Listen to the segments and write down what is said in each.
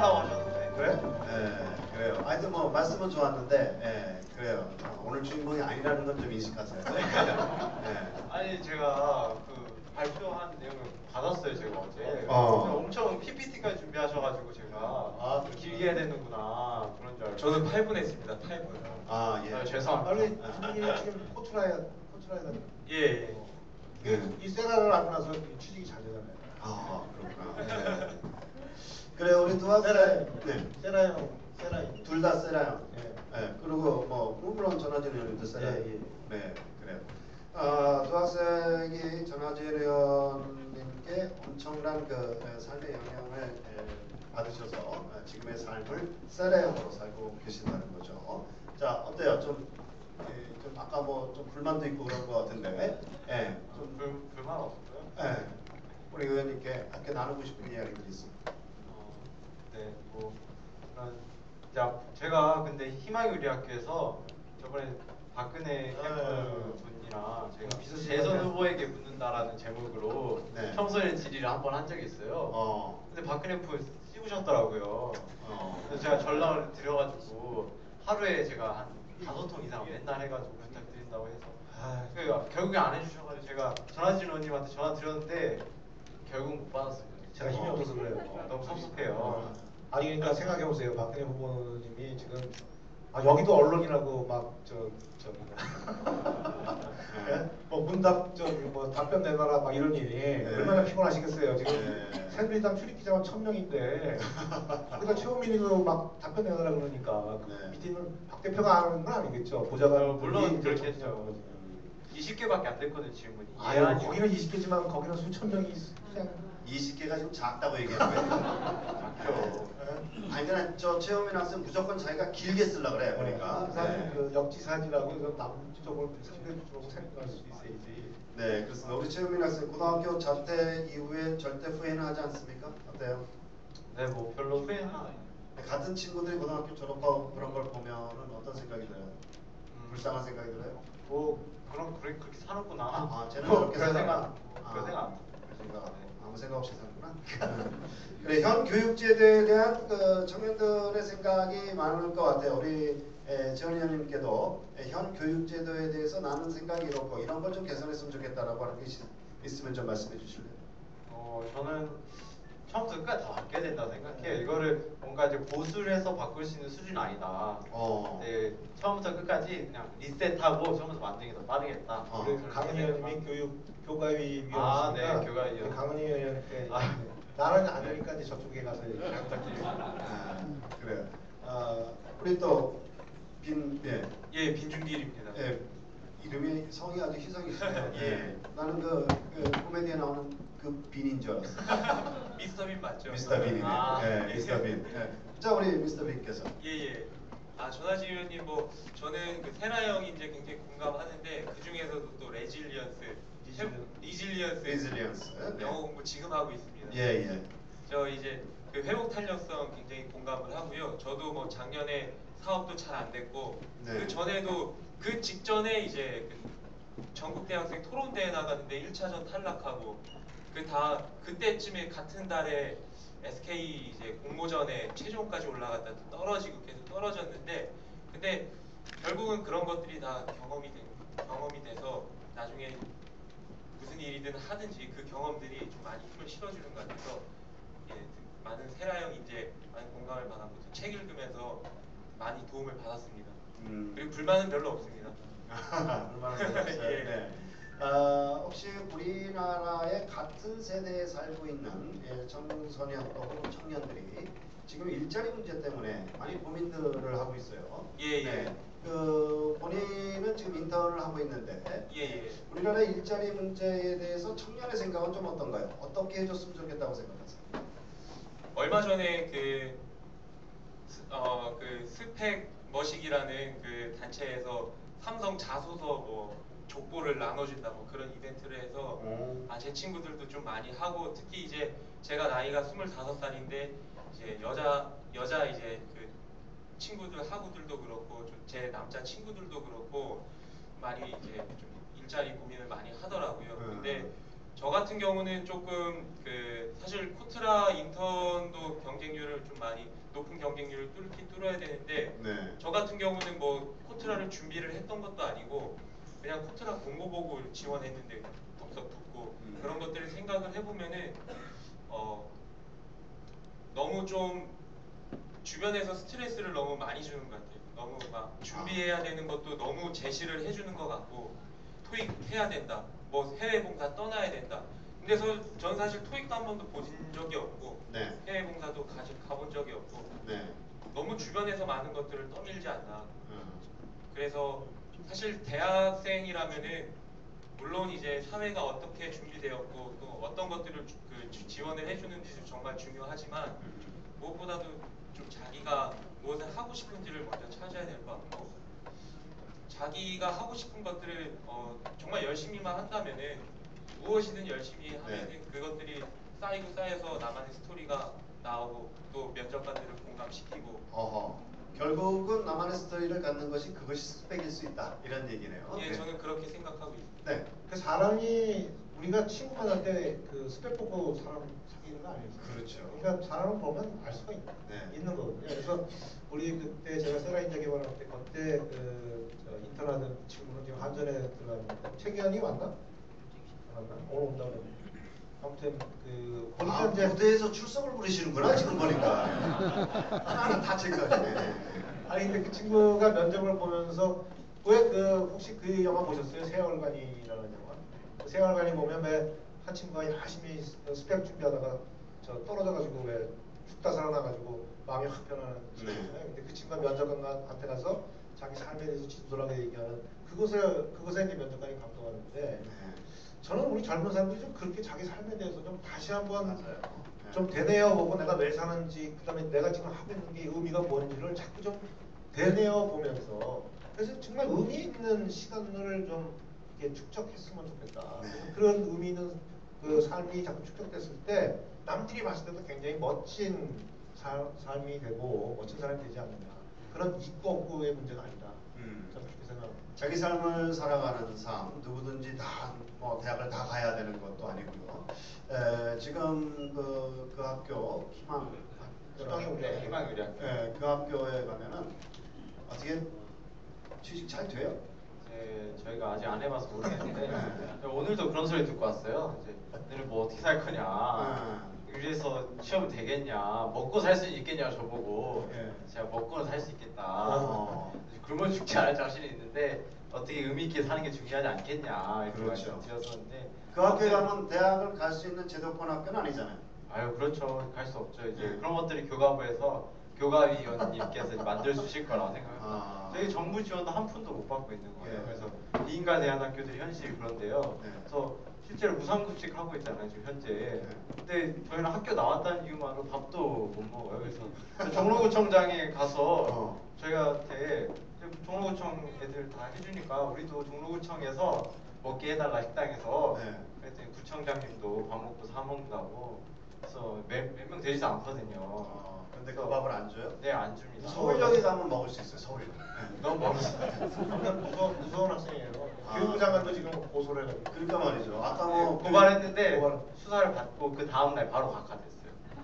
하라고 하셨는데. 그래? 예, 그래요. 하여튼 뭐 말씀은 좋았는데, 예, 그래요. 어, 오늘 주인공이 아니라는 건 좀 인식하세요. 예. 아니 제가 그 발표한 내용을 받았어요 제가 어제. 어. 그래서 엄청 PPT까지 준비하셔가지고 제가 아, 좀 길게 해야 되는구나 그런 줄 알고. 저는 8분 했습니다. 8분. 아, 예. 아, 죄송합니다. 빨리 주민이 지금 포트라이 포트라이다. 예. 예. 예. 이 세라를 알고 나서 취직이 잘 되잖아요. 아, 그렇구나. 두 학생, 네. 세라 형, 세라 형. 둘다 세라요. 예. 예, 그리고 뭐 물론 전하진 의원님도 세라요. 예, 예. 네, 그래요. 아, 두 학생이 전하진 의원님께 엄청난 그 에, 삶의 영향을 에, 받으셔서 어, 지금의 삶을 세라형으로 살고 계신다는 거죠. 자, 어때요? 좀, 예, 좀 아까 뭐 좀 불만도 있고 그런 것 같은데, 예, 좀 좀, 불, 불만 없어요? 예, 우리 의원님께 함께 나누고 싶은 이야기들이 있습니다. 어, 네, 뭐 그런 자 제가 근데 희망유리학교에서 저번에 박근혜 캠프 아유. 분이랑 제가 대선 후보에게 묻는다라는 제목으로 네. 청소년 질의를 한 번 한 적이 있어요. 어. 근데 박근혜 프 씹으셨더라고요. 어. 그래서 제가 전화를 드려가지고 하루에 제가 한 다섯 통 이상 맨날 해가지고 부탁드린다고 해서 아. 그러니까 결국에 안 해주셔가지고 제가 전화진 의원님한테 전화 드렸는데 결국 못 받았어요. 제가 힘이 없어서 그래요. 어, 너무 섭섭해요. 아니 그러니까 생각해 보세요. 박근혜 후보님이 지금 아 여기도 언론이라고 막저 저기 예? 뭐 문답 저뭐 답변 내놔라 막 이러니 얼마나 피곤하시겠어요. 지금 네. 새누리당 출입 기자가 천 명인데 거기다 최원민이도 막 답변 내놔라 그러니까 그 네. 밑에 있는 박 대표가 안 하는 건 아니겠죠. 보좌관 어, 물론 그렇겠죠. 20개밖에 안 됐거든요 질문이. 예안이 거기는 20개지만 거기는 수천 명이 그냥 20개가 좀 작다고 얘기하는 거예요. 작죠. 아니 그냥 저 최영민 학생 무조건 자기가 길게 쓰려 그래 보니까. 사실 네. 그 역지사지라고 해서 남쪽을 상대적으로 생각할 수 있어야지. 네, 그렇습니다. 우리 최영민 학생 고등학교 자퇴 이후에 절대 후회는 하지 않습니까? 어때요? 네, 뭐 별로 후회는 안 해요. 같은 친구들이 고등학교 졸업하고 그런 걸 보면은 어떤 생각이 들어요? 음. 불쌍한 생각이 들어요? 뭐 그런 그렇게 그렇게 사는구나. 아, 아 쟤는 뭐 그렇게 그런 살아. 생각, 그런 생각 안 그런 생각 안 네. 해요. 아무 생각 없이 사는구나. 그래 현 교육제도에 대한 그 청년들의 생각이 많을 것 같아요. 우리 에, 지원 의원님께도 에, 현 교육제도에 대해서 나는 생각이 이렇고 이런 걸 좀 개선했으면 좋겠다라고 하는 게 있, 있으면 좀 말씀해 주실래요? 어, 저는 처음부터 끝까지 다 바뀌어야 된다고 생각해요. 이거를 뭔가 이제 고수를 해서 바꿀 수 있는 수준은 아니다. 어. 네, 처음부터 끝까지 그냥 리셋하고 처음부터 만드는 게 더 빠르겠다. 어. 강은희. 의원님이 교육 교과위 아, 위원이시니까 네, 교과위 위원. 강은희 의원한테 아. 나는 안 되니까 이제 저쪽에 가서 잘 부탁드립니다. 아, 그래요. 아, 우리 또빈 예. 예, 빈준길입니다. 예, 이름이 성이 아주 희성이시네요. 예. 나는 그, 그 코미디에 나오는 그 빈인 줄 알았어. 미스터 빈 맞죠? 미스터 빈이네. 아, 예, 미스터 빈. 예. 자, 우리 미스터 빈께서. 예, 예. 아, 전하지 의원님 뭐 저는 그 세라 형이 이제 굉장히 공감하는데 그 중에서도 또 레질리언스, 리질리언스. 리질리언스. 네. 영어 공부 지금 하고 있습니다. 예, 예. 저 이제 그 회복 탄력성 굉장히 공감을 하고요. 저도 뭐 작년에 사업도 잘 안 됐고 네. 그 전에도 그 직전에 이제 그 전국 대학생 토론 대회 나갔는데 1차전 탈락하고 그 다 그때쯤에 같은 달에 SK 이제 공모전에 최종까지 올라갔다 또 떨어지고 계속 떨어졌는데 근데 결국은 그런 것들이 다 경험이 된 경험이 돼서 나중에 무슨 일이든 하든지 그 경험들이 좀 많이 힘을 실어주는 것 같아서 예, 많은 세라형 이제 많은 공감을 받았고 또책 읽으면서 많이 도움을 받았습니다. 음. 그리고 불만은 별로 없습니다. 얼마나 잘했어요. 예. 네. 아, 혹시 우리나라의 같은 세대에 살고 있는 예, 청소년 또 혹은 청년들이 지금 일자리 문제 때문에 많이 고민들을 하고 있어요. 예, 예. 네. 그 본인은 지금 인턴을 하고 있는데 예, 예. 우리나라의 일자리 문제에 대해서 청년의 생각은 좀 어떤가요? 어떻게 해줬으면 좋겠다고 생각하세요? 얼마 전에 그, 스- 어, 그 스펙 머식이라는 그 단체에서 삼성 자소서 뭐 족보를 나눠준다 뭐 그런 이벤트를 해서 오. 아, 제 친구들도 좀 많이 하고 특히 이제 제가 나이가 25살인데 이제 여자 여자 이제 그 친구들 하구들도 그렇고 좀제 남자 친구들도 그렇고 많이 이제 좀 일자리 고민을 많이 하더라고요. 음. 근데 저 같은 경우는 조금 그 사실 코트라 인턴도 경쟁률을 좀 많이 높은 경쟁률을 뚫긴 뚫어야 되는데 네. 저 같은 경우는 뭐 코트라를 준비를 했던 것도 아니고 그냥 코트라 공고 보고 지원했는데 덥석 붙고 음. 그런 것들을 생각을 해보면은 어 너무 좀 주변에서 스트레스를 너무 많이 주는 것 같아요. 너무 막 준비해야 되는 것도 너무 제시를 해주는 것 같고 토익 해야 된다. 뭐 해외 봉사 떠나야 된다. 근데 서, 전 사실 토익도 한 번도 보신 적이 없고 네. 해외 봉사도 가지, 가본 적이 없고 네. 너무 주변에서 많은 것들을 떠밀지 않나. 음. 그래서 사실 대학생이라면은 물론 이제 사회가 어떻게 준비되었고 또 어떤 것들을 주- 그 지- 지원을 해주는지도 정말 중요하지만 무엇보다도 좀 자기가 무엇을 하고 싶은지를 먼저 찾아야 될 것 같고 자기가 하고 싶은 것들을 어, 정말 열심히만 한다면은 무엇이든 열심히 하면은 네. 그것들이 쌓이고 쌓여서 나만의 스토리가 나오고 또 면접관들을 공감시키고 어허. 결국은 나만의 스토리를 갖는 것이 그것이 스펙일 수 있다 이런 얘기네요. 예, 네. 저는 그렇게 생각하고 있습니다. 네. 그 사람이 우리가 친구 만날 때 그 스펙 보고 사람 사귀는 거 아니에요? 그렇죠. 그러니까 사람을 보면 알 수가 있, 네. 있는 거거든요. 그래서 우리 그때 제가 세라인자 개발할 때 그때 그 저, 인턴하던 친구는 지금 한전에 들어갔는데 최기현이 왔나? 오늘 온다고 그러는데. 아무튼 그 아, 무대에서 출석을 부리시는구나 지금 보니까 하나하나 다 체크하시네. 아니 근데 그 친구가 면접을 보면서 왜 그 혹시 그 영화 보셨어요? 세월간이라는 영화. 그 세월간이 보면 왜 한 친구가 열심히 스- 스펙 준비하다가 저 떨어져가지고 왜 죽다 살아나가지고 마음이 확 변하는 친구 네. 근데 그 친구가 면접관한테 가서 자기 삶에 대해서 진솔하게 얘기하는 그것을 그것에 이제 면접관이 감동하는데 네. 저는 우리 젊은 사람들이 좀 그렇게 자기 삶에 대해서 좀 다시 한번 맞아요. 네. 좀 되뇌어 보고 내가 왜 사는지 그다음에 내가 지금 하고 있는 게 의미가 뭔지를 자꾸 좀 되뇌어 보면서 그래서 정말 의미 있는 시간을 좀 이렇게 축적했으면 좋겠다. 네. 그런 의미 있는 그 삶이 자꾸 축적됐을 때 남들이 봤을 때도 굉장히 멋진 사- 삶이 되고 멋진 사람이 되지 않느냐. 그런 있고 없고의 문제가 아니다. 음. 저는 그렇게 생각합니다. 자기 삶을 살아가는 삶 누구든지 다 뭐 대학을 다 가야 되는 것도 아니고요. 에, 지금 그, 그 학교 희망 네, 우리 학교. 예, 그 학교에 가면은 어떻게 취직 잘 돼요? 이제 저희가 아직 안 해봐서 모르겠는데 네. 오늘도 그런 소리 듣고 왔어요. 이제 너는 뭐 어떻게 살 거냐. 네. 이래서 시험 되겠냐. 먹고 살 수 있겠냐 저보고. 네. 제가 먹고는 살 수 있겠다. 어. 굶어 죽지 않을 자신이 있는데 어떻게 의미 있게 사는 게 중요하지 않겠냐 이렇게 그렇죠. 말씀드렸었는데 그 학교에 가면 대학을 갈 수 있는 제도권 학교는 아니잖아요. 아유 그렇죠 갈 수 없죠 이제 네. 그런 것들이 교과부에서 교과위원님께서 이제 만들어 주실 거라고 생각합니다. 아. 저희 정부 지원도 한 푼도 못 받고 있는 거예요. 예. 그래서 미인가 대안학교들이 현실이 그런데요. 네. 그래서 실제로 무상급식 하고 있잖아요 지금 현재. 네. 근데 저희는 학교 나왔다는 이유만으로 밥도 못 먹어요. 그래서 저 종로구청장에 가서 어. 저희한테 종로구청 애들 다 해주니까 우리도 종로구청에서 먹게 해달라 식당에서 네. 그랬더니 구청장님도 밥 먹고 사 먹는다고 그래서 몇명 되지도 않거든요. 어, 근데 그 밥을 안 줘요? 네, 안 줍니다. 서울역에 가면 먹을 수 있어요. 서울역. 네. 너무 멀었어요. 무서운, 무서운 학생이에요. 아. 교육부 장관도 지금 고소를 해가지고. 그러니까 말이죠. 아까 뭐 그- 고발했는데 고발. 수사를 받고 그 다음 날 바로 각하됐어요.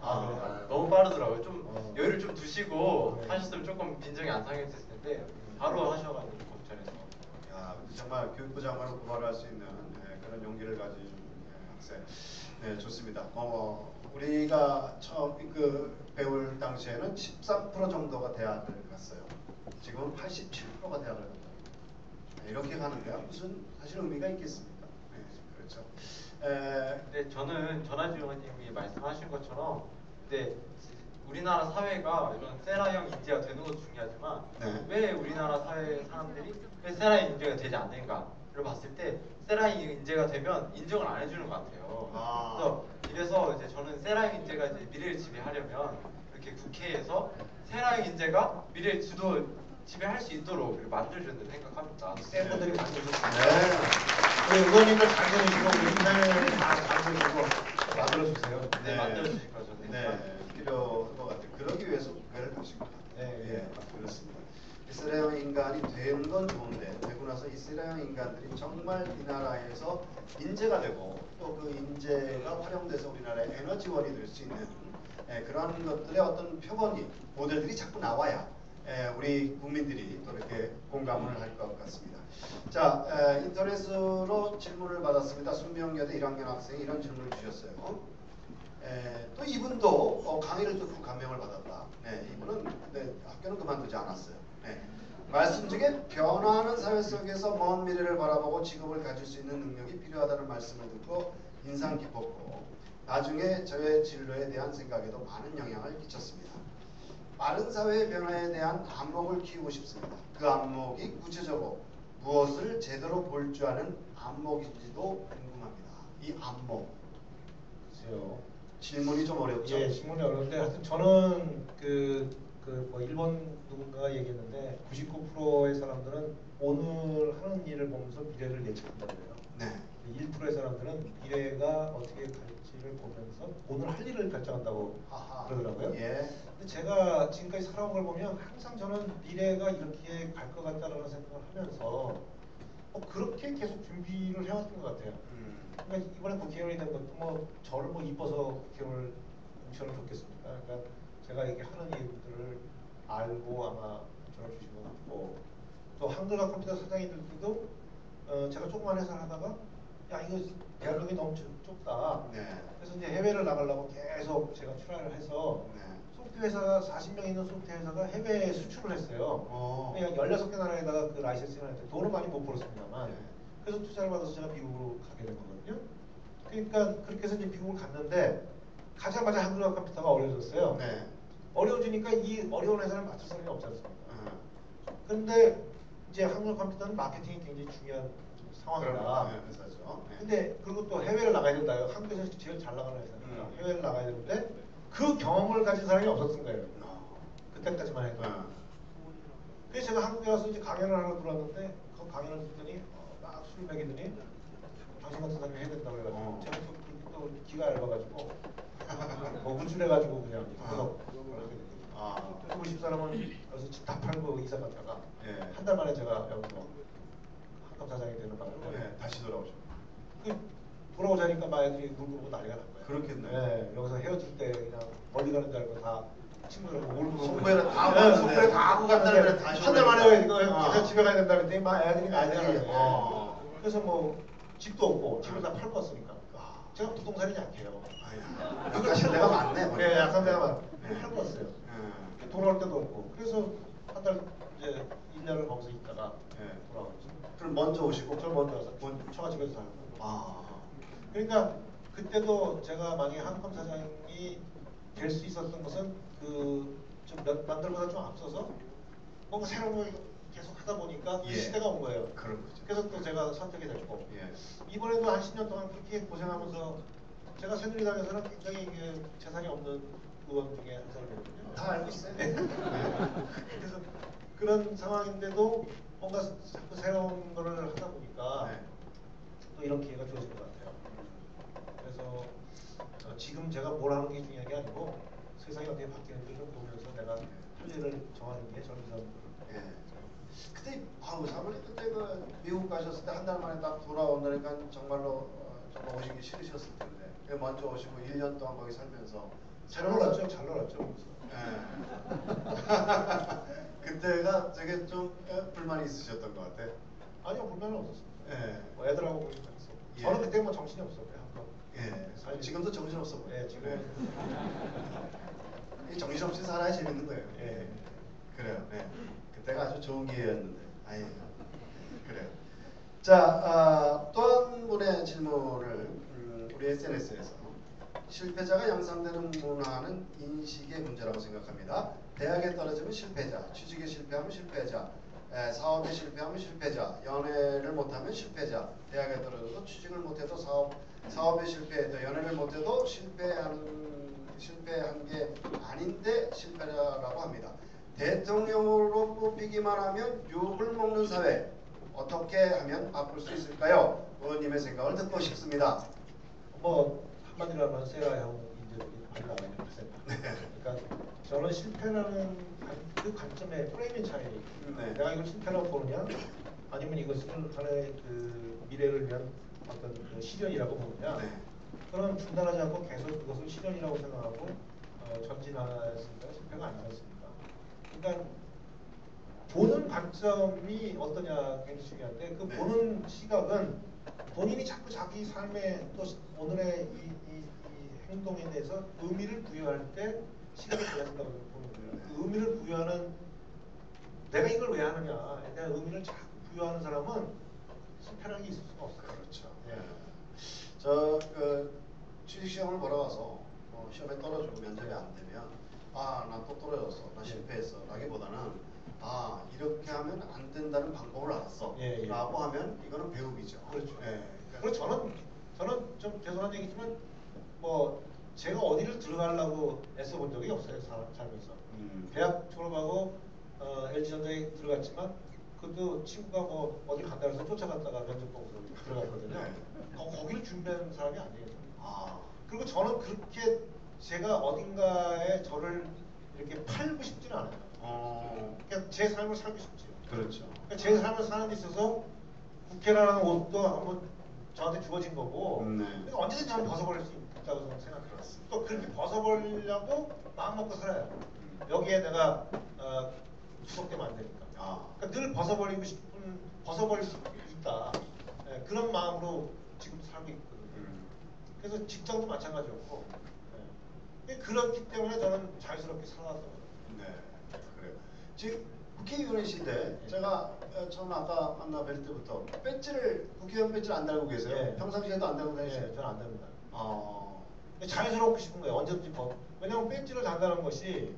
아, 그래요? 너무 빠르더라고요. 좀 어. 여유를 좀 두시고 네. 하셨으면 조금 빈정이 안 상했을 텐데 바로 하셔가지고 검찰에서. 야, 정말 교육부 장관을 고발할 수 있는 네, 그런 용기를 가진 네, 학생. 네, 좋습니다. 어, 우리가 처음 그 배울 당시에는 13% 정도가 대학을 갔어요. 지금은 87%가 대학을 간다. 네, 이렇게 가는 게 무슨 사실 의미가 있겠습니까? 네, 그렇죠. 에, 근데 저는 전하주 의원님이 말씀하신 것처럼 근데 우리나라 사회가 이런 세라형 인재가 되는 것도 중요하지만 네. 왜 우리나라 사회 사람들이 왜 세라형 인재가 되지 않는가를 봤을 때 세라형 인재가 되면 인정을 안 해주는 것 같아요. 아. 그래서 이래서 이제 저는 세라형 인재가 이제 미래를 지배하려면 이렇게 국회에서 세라형 인재가 미래를 주도 지배할 수 있도록 만들어준다고 생각합니다. 쌤들이 만들어주시고 네. 우리 의원님들 잘 들으시고 우리 인사님들 다잘 들으시고 만들어주세요. 네, 만들어주실 거죠. 네. 네, 필요한 것 같아요. 그러기 위해서 국회를 가신 것 같아요. 네, 예, 그렇습니다. 이스라엘 인간이 되는 건 좋은데 되고 나서 이스라엘 인간들이 정말 우리나라에서 인재가 되고 또 그 인재가 활용돼서 우리나라의 에너지원이 될 수 있는 예, 그런 것들의 어떤 표본이 모델들이 자꾸 나와야 예, 우리 국민들이 또 이렇게 공감을 할 것 같습니다. 자, 에, 인터넷으로 질문을 받았습니다. 숙명여대 1학년 학생이 이런 질문을 주셨어요. 에, 또 이분도 어, 강의를 듣고 감명을 받았다. 네, 이분은 네, 학교는 그만두지 않았어요. 네. 말씀 중에 변화하는 사회 속에서 먼 미래를 바라보고 직업을 가질 수 있는 능력이 필요하다는 말씀을 듣고 인상 깊었고 나중에 저의 진로에 대한 생각에도 많은 영향을 끼쳤습니다. 빠른 사회의 변화에 대한 안목을 키우고 싶습니다. 그 안목이 구체적으로 무엇을 제대로 볼 줄 아는 안목인지도 궁금합니다. 이 안목 글쎄요. 질문이 좀 어렵죠. 예, 질문이 어려운데 하여튼 저는 그, 그 뭐 일본 누군가가 얘기했는데 99%의 사람들은 오늘 하는 일을 보면서 미래를 예측한다고 해요. 네. 1%의 사람들은 미래가 어떻게 갈지를 보면서 오늘 할 일을 결정한다고 아하. 그러더라고요. 예. 근데 제가 지금까지 살아온 걸 보면 항상 저는 미래가 이렇게 갈 것 같다라는 생각을 하면서 뭐 그렇게 계속 준비를 해왔던 것 같아요. 음. 그러니까 이번에 국회의원이 된 것도 뭐 저를 뭐 이뻐서 국회의원을 공천을 줬겠습니까? 그러니까 제가 이렇게 하는 일들을 알고 아마 공천을 주신 것 같고 또 한글과 컴퓨터 사장님들도 어, 제가 조그만 회사를 하다가 야 이거 대한민국이 너무 좁- 좁다. 네. 그래서 이제 해외를 나가려고 계속 제가 출하를 해서 네. 소프트 회사가 40명 있는 소프트 회사가 해외에 수출을 했어요. 어. 그냥 16개 나라에다가 그 라이센스를 했는데 돈은 많이 못 벌었습니다만 네. 그래서 투자를 받아서 제가 미국으로 가게 된 거거든요. 그러니까 그렇게 해서 이제 미국을 갔는데 가자마자 한글과 컴퓨터가 어려졌어요. 네. 어려워지니까 이 어려운 회사를 맞출 사람이 없지 않습니까? 음. 근데 이제 한글 컴퓨터는 마케팅이 굉장히 중요한 상황이다. 네, 회사죠. 네. 근데 그리고 또 해외를 나가야 된다. 한국에서 제일 잘 나가는 회사니까 음. 해외를 나가야 되는데 그 경험을 가진 사람이 없었던 거예요. 어. 그때까지만 해도. 네. 그래서 제가 한국에 와서 이제 강연을 하러 들어왔는데 그 강연을 듣더니 어, 막 술을 먹이더니 당신 같은 사람이 해야 된다고 해가지고 어. 제가 또, 그- 또 기가 얇아가지고 뭐 우쭐해가지고 그냥 아. 그거 그걸 하게 됐거든요. 아. 그리고 십 사람은 여기서 집다 팔고 이사 갔다가 예. 한 달 만에 제가 여기서 한감 사장이 되는 바람에 네, 다시 돌아오죠. 그 돌아오자니까 막 애들이 놀고 보고 난리가 난 거예요. 그렇겠네요. 네, 여기서 헤어질 때 그냥 멀리 가는 줄 알고 다 친구들하고 울고 송배를 다 하고 네, 갔는데 송배를 다 하고 한달 만에 다시 한달 만에. 이거 어. 제가 집에 가야 된다 그랬더니 막 애들이 난리가. 어. 그래서 뭐 집도 없고 집을 다 어. 팔고 왔으니까 아. 제가 부동산이 약해요. 아야. 이거 사실 내가. 보니까. 네, 약한 데가 많. 네. 팔고 왔어요. 음. 돌아올 때도 없고 그래서 한 달 이제 1년을 거기서 있다가 네. 돌아왔죠. 그럼 먼저 오시고 저 먼저 와서 먼- 처가 집에서 살고. 아. 그러니까 그때도 제가 만약에 한컴 사장이 될 수 있었던 것은 그좀 남들보다 좀 앞서서 뭔가 새로운 걸 계속 하다 보니까 그 예. 시대가 온 거예요. 그런 거죠. 그래서 또 제가 선택이 됐고 예. 이번에도 한 10년 동안 그렇게 고생하면서 제가 새누리당에서는 굉장히 이게 재산이 없는 의원 중에 한 사람이거든요. 다 알고 있어요. 네. 그래서 그런 상황인데도 뭔가 자꾸 새로운 거를 하다 보니까 네. 또 이런 기회가 주어진 것 같아요. 그래서 어, 지금 제가 뭘 하는 게 중요한 게 아니고 세상이 어떻게 바뀌는지를 좀 보면서 내가 할 일을 정하는 게 저는 우선 예. 그때 아우 사모님 그때 그 미국 가셨을 때 한 달 만에 딱 돌아온다니까 정말로 어, 정말 오시기 싫으셨을 텐데 그 먼저 오시고 1년 동안 거기 살면서 잘 놀았죠, 잘 놀았죠. 예. 그때가 되게 좀 예, 불만이 있으셨던 것 같아. 아니요 불만은 없었습니다. 예. 뭐 애들하고 보니까. 예. 저는 그때 뭐 정신이 없었고요. 한번. 예. 살기. 지금도 정신 없어 보여. 예, 지금은 이 정신 없이 살아야 재밌는 거예요. 예. 그래요. 네. 그때가 아주 좋은 기회였는데. 아예. 그래요. 자, 아, 또한 분의 질문을 음, 우리 SNS에서 실패자가 양상되는 문화는 인식의 문제라고 생각합니다. 대학에 떨어지면 실패자, 취직에 실패하면 실패자, 에, 사업에 실패하면 실패자, 연애를 못하면 실패자, 대학에 떨어져도 취직을 못해도 사업, 사업에 실패해도 연애를 못해도 실패하는 실패한 게 아닌데 실패라고 합니다. 대통령으로 뽑히기만 하면 욕을 먹는 사회 어떻게 하면 바꿀 수 있을까요? 의원님의 생각을 듣고 싶습니다. 뭐 한마디로 하면 많이 나와 있는 거죠. 네. 그러니까 저는 실패라는 관- 그 관점의 프레임의 차이. 네. 내가 이걸 실패라고 보느냐, 아니면 이것을 하나의 그 미래를 위한 어떤 그 실현이라고 보느냐? 네. 그럼 중단하지 않고 계속 그것을 실현이라고 생각하고 어, 전진하였으니까 실패가 아니지 않습니까? 그러니까 보는 관점이 어떠냐 굉장히 중요한데 그 네. 보는 시각은 본인이 자꾸 자기 삶의 또 시- 오늘의 이 행동에 대해서 의미를 부여할 때 달라진다고 저는 보는 거예요. 그 의미를 부여하는 내가 이걸 왜 하느냐에 대한 의미를 자꾸 부여하는 사람은 실패라는 게 있을 수가 없어요. 그렇죠. 예. 저 그 취직 시험을 보러 가서 어, 시험에 떨어지고 면접이 안 되면 아 나 또 떨어졌어, 나 실패했어. 라기보다는 아 이렇게 하면 안 된다는 방법을 알았어. 예, 예. 라고 하면 이거는 배움이죠. 그렇죠. 예. 그리고 저는 저는 좀 죄송한 얘기지만 뭐 제가 어디를 들어가려고 애써 본 적이 없어요 사- 삶에서. 음. 대학 졸업하고 어, LG전자에 들어갔지만 그것도 친구가 뭐 어디 간다 그래서 쫓아갔다가 면접 보고서 들어갔거든요. 네. 거, 거기를 준비하는 사람이 아니에요. 저는. 아 그리고 저는 그렇게 제가 어딘가에 저를 이렇게 팔고 싶지는 않아요. 어, 그냥 제 삶을 살고 싶지요. 그렇죠. 그러니까 제 삶을 사는 데 있어서 국회라는 옷도 한번 저한테 주어진 거고 음, 네. 언제든지 한번 벗어버릴 수 있 다고 저는 생각해요. 또 그렇게 벗어버리려고 마음 먹고 살아요. 음. 여기에 내가 어, 주속되면 안 되니까. 아. 그러니까 늘 벗어버리고 싶은 벗어버릴 수 있다. 예, 그런 마음으로 지금 살고 있거든요. 음. 그래서 직장도 마찬가지였고 예. 그렇기 때문에 저는 자유스럽게 살아왔던 거예요. 네, 그래요. 지금 국회의원이신데 제가 어, 처음 아까 만나 뵐 때부터 배지를 국회의원 배지를 안 달고 계세요. 예. 평상시에도 안 달고 예, 다니시죠? 저는 안 됩니다. 아, 자연스럽고 싶은 거예요. 언제든지 법. 왜냐면 배지를 단다는 것이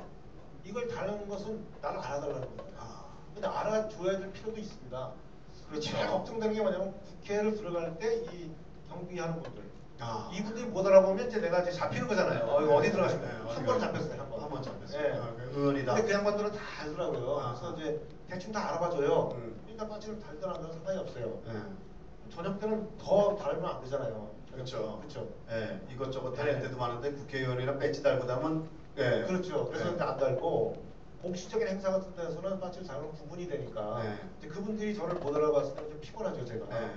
이걸 다는 것은 나를 알아달라는 거예요. 아. 근데 알아줘야 될 필요도 있습니다. 그렇죠. 제일 걱정되는 게 뭐냐면 국회를 들어갈 때 이 경비하는 분들. 아. 이분들이 못 알아보면 이제 내가 이제 잡히는 거잖아요. 어, 이거 어디 네, 들어가시면 네, 한 어디 번 가- 잡혔어요. 한 번. 한번 잡혔어요. 예. 아, 그 의원이다. 근데 그 양반들은 다 알더라고요. 아. 그래서 이제 대충 다 알아봐줘요. 음. 그러니까 빠지를 달든 안 달든 상관이 없어요. 예. 저녁 때는 더 달면 안 되잖아요. 그렇죠. 그렇죠. 예, 이것저것 네. 다닐 때도 많은데 국회의원이랑 배지 달고 다면 예. 그렇죠. 그래서 예. 안 달고 공식적인 행사 같은 데서는 빠지를 달면 구분이 되니까 네. 이제 그분들이 저를 못 알아봤을 때는 좀 피곤하죠 제가. 네.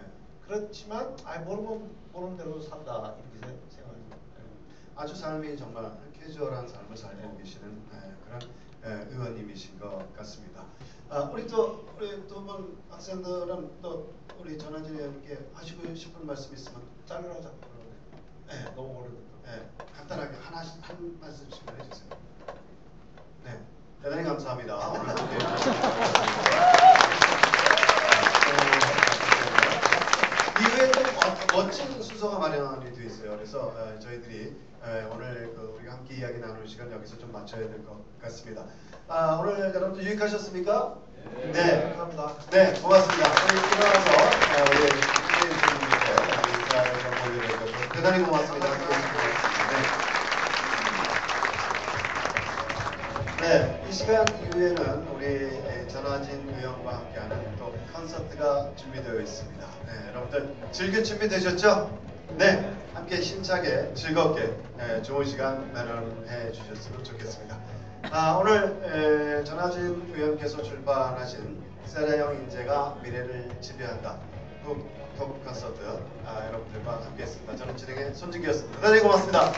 그렇지만 아 모르면 모르는 대로 산다 이렇게 세- 생각하죠. 네. 아주 삶이 정말 캐주얼한 삶을 살고 네. 계시는 예, 그런 예, 의원님이신 것 같습니다. 아, 우리 또 우리 두 분 학생들은 또 우리 전하진 의원님께 하시고 싶은 말씀 있으면 자르라고 자꾸 그러네. 네. 너무 오래됐다. 예, 간단하게 하나씩 한 말씀씩 해주세요. 네, 대단히 감사합니다. 오늘 함께 해주셔서. 이후에 또 멋- 멋진 순서가 마련이 되어 있어요. 그래서 어, 저희들이 에, 오늘 그 우리가 함께 이야기 나누는 시간 여기서 좀 맞춰야 될 것 같습니다. 아, 오늘 여러분들 유익하셨습니까? 네. 네, 고맙습니다. 우리 일어나서 어, 우리 주인님께 인사를 좀 올려드릴 것으로 대단히 고맙습니다. 네. 네, 이 시간 이후에는 우리 전화진 의원과 함께하는 또 콘서트가 준비되어 있습니다. 네, 여러분들 즐길 준비 되셨죠? 네, 함께 힘차게 즐겁게 예, 좋은 시간 마련해 주셨으면 좋겠습니다. 아, 오늘 에, 전하진 의원께서 출판하신 세라형 인재가 미래를 지배한다. 북 콘서트 아, 여러분들과 함께했습니다. 저는 진행의 손진기였습니다. 대단히 고맙습니다.